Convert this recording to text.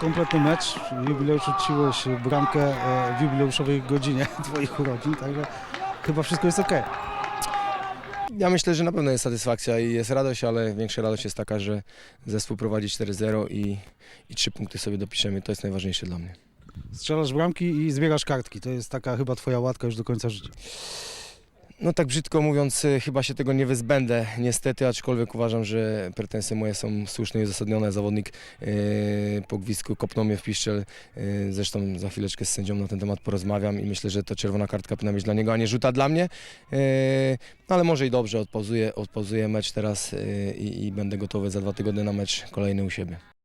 kompletny mecz. W jubileuszu uczciłeś bramkę e, w jubileuszowej godzinie Twoich urodzin, także chyba wszystko jest ok. Ja myślę, że na pewno jest satysfakcja i jest radość, ale większa radość jest taka, że zespół prowadzi 4-0 i, i trzy punkty sobie dopiszemy. To jest najważniejsze dla mnie. Strzelasz bramki i zbierasz kartki. To jest taka chyba Twoja łatka już do końca życia. No tak brzydko mówiąc, y, chyba się tego nie wyzbędę niestety, aczkolwiek uważam, że pretensje moje są słuszne i uzasadnione. Zawodnik yy, po gwizdku kopnął mnie w piszczel, yy, zresztą za chwileczkę z sędzią na ten temat porozmawiam i myślę, że to czerwona kartka powinna być dla niego, a nie rzuta dla mnie. Yy, ale może i dobrze, odpozuję, odpozuję mecz teraz yy, i będę gotowy za dwa tygodnie na mecz kolejny u siebie.